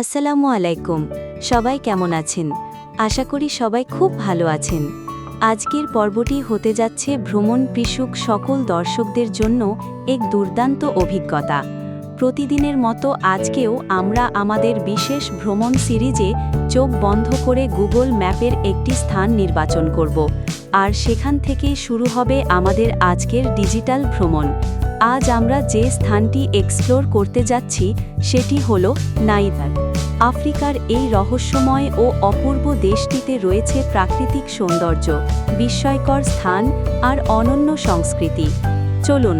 আসসালামু আলাইকুম। সবাই কেমন আছেন? আশা করি সবাই খুব ভালো আছেন। আজকের পর্বটি হতে যাচ্ছে ভ্রমণ পিসুক সকল দর্শকদের জন্য এক দুর্দান্ত অভিজ্ঞতা। প্রতিদিনের মতো আজকেও আমরা আমাদের বিশেষ ভ্রমণ সিরিজে চোখ বন্ধ করে গুগল ম্যাপের একটি স্থান নির্বাচন করব। আর সেখান থেকেই শুরু হবে আমাদের আজকের ডিজিটাল ভ্রমণ। আজ আমরা যে স্থানটি এক্সপ্লোর করতে যাচ্ছি, সেটি হল নাইদার। আফ্রিকার এই রহস্যময় ও অপূর্ব দেশটিতে রয়েছে প্রাকৃতিক সৌন্দর্য, বিস্ময়কর স্থান আর অনন্য সংস্কৃতি। চলুন,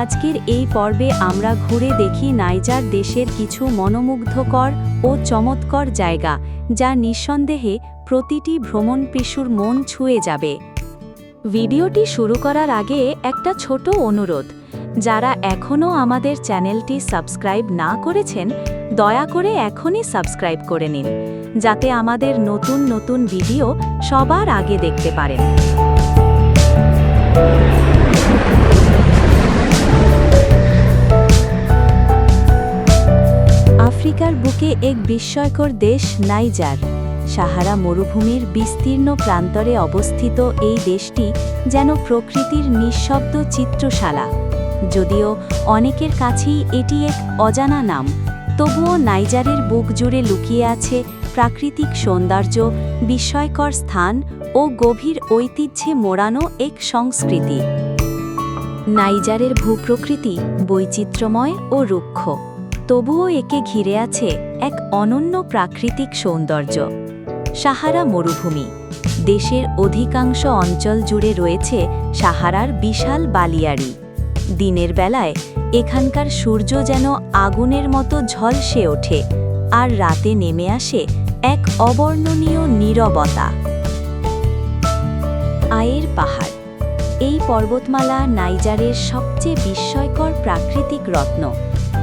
আজকের এই পর্বে আমরা ঘুরে দেখি নাইজার দেশের কিছু মনোমুগ্ধকর ও চমৎকর জায়গা, যা নিঃসন্দেহে প্রতিটি ভ্রমণ পিসুর মন ছুঁয়ে যাবে। ভিডিওটি শুরু করার আগে একটা ছোট অনুরোধ, যারা এখনও আমাদের চ্যানেলটি সাবস্ক্রাইব না করেছেন দয়া করে এখনই সাবস্ক্রাইব করে নিন, যাতে আমাদের নতুন নতুন ভিডিও সবার আগে দেখতে পারেন। আফ্রিকার বুকে এক বিস্ময়কর দেশ নাইজার। সাহারা মরুভূমির বিস্তীর্ণ প্রান্তরে অবস্থিত এই দেশটি যেন প্রকৃতির নিঃশব্দ চিত্রশালা। যদিও অনেকের কাছেই এটি এক অজানা নাম তবুও নাইজারের বুক জুড়ে লুকিয়ে আছে প্রাকৃতিক সৌন্দর্য, বিস্ময়কর স্থান ও গভীর ঐতিহ্যে মোড়ানো এক সংস্কৃতি। নাইজারের ভূপ্রকৃতি বৈচিত্র্যময় ও রুক্ষ। তবুও একে ঘিরে আছে এক অনন্য প্রাকৃতিক সৌন্দর্য। সাহারা মরুভূমি। দেশের অধিকাংশ অঞ্চল জুড়ে রয়েছে সাহারার বিশাল বালিয়াড়ি। দিনের বেলায় এখানকার সূর্য যেন আগুনের মতো ঝলসে ওঠে আর রাতে নেমে আসে এক অবর্ণনীয় নীরবতা। আয়ের পাহাড়। এই পর্বতমালা নাইজারের সবচেয়ে বিস্ময়কর প্রাকৃতিক রত্ন।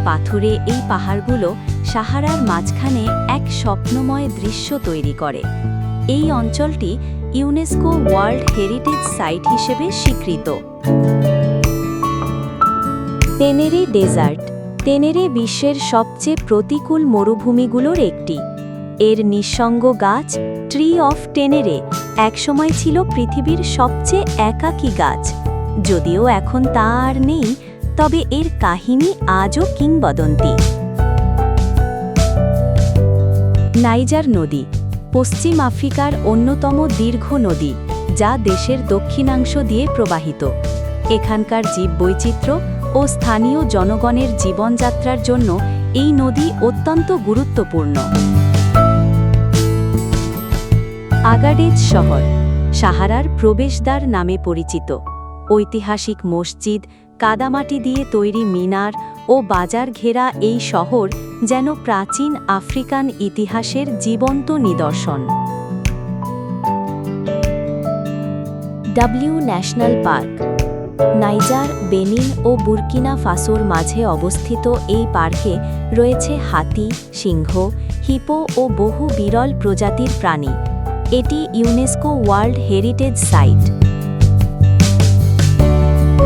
পাথুরে এই পাহাড়গুলো সাহারার মাঝখানে এক স্বপ্নময় দৃশ্য তৈরি করে। এই অঞ্চলটি ইউনেস্কো ওয়ার্ল্ড হেরিটেজ সাইট হিসেবে স্বীকৃত। টেনেরে ডেজার্ট। টেনেরে বিশ্বের সবচেয়ে প্রতিকূল মরুভূমিগুলোর একটি। এর নিঃসঙ্গ গাছ ট্রি অফ টেনেরে একসময় ছিল পৃথিবীর সবচেয়ে একাকী গাছ। যদিও এখন তা আর নেই, তবে এর কাহিনী আজও কিংবদন্তি। নাইজার নদী, পশ্চিম আফ্রিকার অন্যতম দীর্ঘ নদী, যা দেশের দক্ষিণাংশ দিয়ে প্রবাহিত। এখানকার জীববৈচিত্র্য ও স্থানীয় জনগণের জীবনযাত্রার জন্য এই নদী অত্যন্ত গুরুত্বপূর্ণ। আগাডেজ শহর, সাহারার প্রবেশদ্বার নামে পরিচিত। ঐতিহাসিক মসজিদ, কাদামাটি দিয়ে তৈরি মিনার ও বাজার ঘেরা এই শহর যেন প্রাচীন আফ্রিকান ইতিহাসের জীবন্ত নিদর্শন। W national park Niger, Benin ও বুরকিনা ফাসোর মাঝে অবস্থিত এই পার্কে রয়েছে হাতি, সিংহ, হিপো ও বহু বিরল প্রজাতির প্রাণী। এটি UNESCO world heritage site.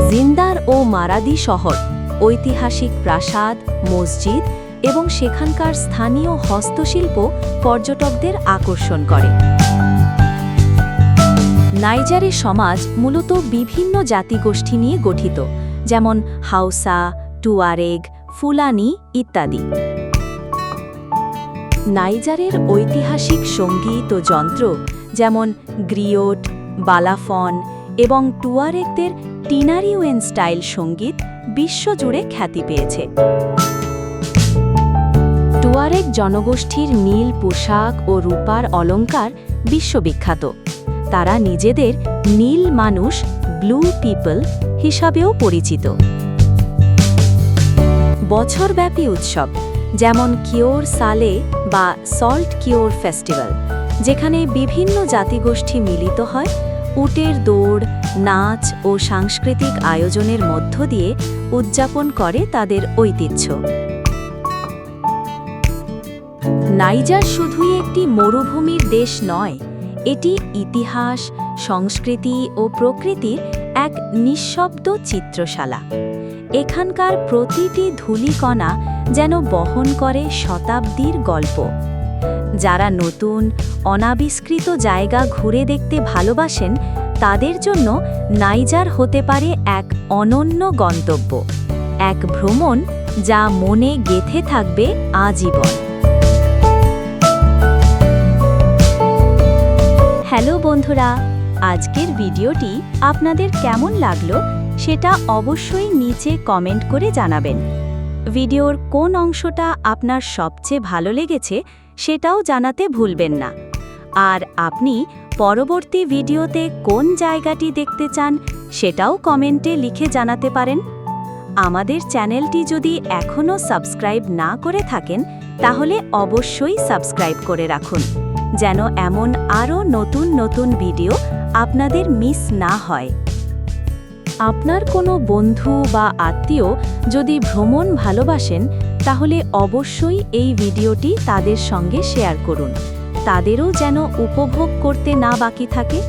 Zinder ও মারাদি শহর, ঐতিহাসিক প্রাসাদ, মসজিদ এবং সেখানকার স্থানীয় হস্তশিল্প পর্যটকদের আকর্ষণ করে। নাইজারের সমাজ মূলত বিভিন্ন জাতিগোষ্ঠী নিয়ে গঠিত, যেমন হাউসা, টুয়ারেগ, ফুলানি ইত্যাদি। নাইজারের ঐতিহাসিক সংগীত ও যন্ত্র যেমন গ্রিওট, বালাফন এবং টুয়ারেকদের টিনারিওয়েন স্টাইল সংগীত বিশ্বজুড়ে খ্যাতি পেয়েছে। টুয়ারেক জনগোষ্ঠীর নীল পোশাক ও রূপার অলঙ্কার বিশ্ববিখ্যাত। তারা নিজেদের নীল মানুষ ব্লু পিপল হিসাবেও পরিচিত। বছরব্যাপী উৎসব, যেমন কিওর সালে বা সল্ট কিওর ফেস্টিভ্যাল যেখানে বিভিন্ন জাতিগোষ্ঠী মিলিত হয়, উটের দৌড়, নাচ ও সাংস্কৃতিক আয়োজনের মধ্য দিয়ে উদযাপন করে তাদের ঐতিহ্য। নাইজার শুধুই একটি মরুভূমির দেশ নয় এটি ইতিহাস, সংস্কৃতি ও প্রকৃতির এক নিঃশব্দ চিত্রশালা। এখানকার প্রতিটি ধূলিকণা যেন বহন করে শতাব্দীর গল্প। যারা নতুন, অনাবিষ্কৃত জায়গা ঘুরে দেখতে ভালোবাসেন, তাদের জন্য নাইজার হতে পারে এক অনন্য গন্তব্য। এক ভ্রমণ যা মনে গেথে থাকবে আজীবন। হ্যালো বন্ধুরা, আজকের ভিডিওটি আপনাদের কেমন লাগল সেটা অবশ্যই নিচে কমেন্ট করে জানাবেন। ভিডিওর কোন অংশটা আপনার সবচেয়ে ভালো লেগেছে সেটাও জানাতে ভুলবেন না। আর আপনি পরবর্তী ভিডিওতে কোন জায়গাটি দেখতে চান সেটাও কমেন্টে লিখে জানাতে পারেন। আমাদের চ্যানেলটি যদি এখনও সাবস্ক্রাইব না করে থাকেন, তাহলে অবশ্যই সাবস্ক্রাইব করে রাখুন। যেন এমন আরও নতুন নতুন ভিডিও আপনাদের মিস না হয়। আপনার কোনো বন্ধু বা আত্মীয় যদি ভ্রমণ ভালোবাসেন, তাহলে অবশ্যই এই ভিডিওটি তাদের সঙ্গে শেয়ার করুন। তাদেরও যেন উপভোগ করতে না বাকি থাকে।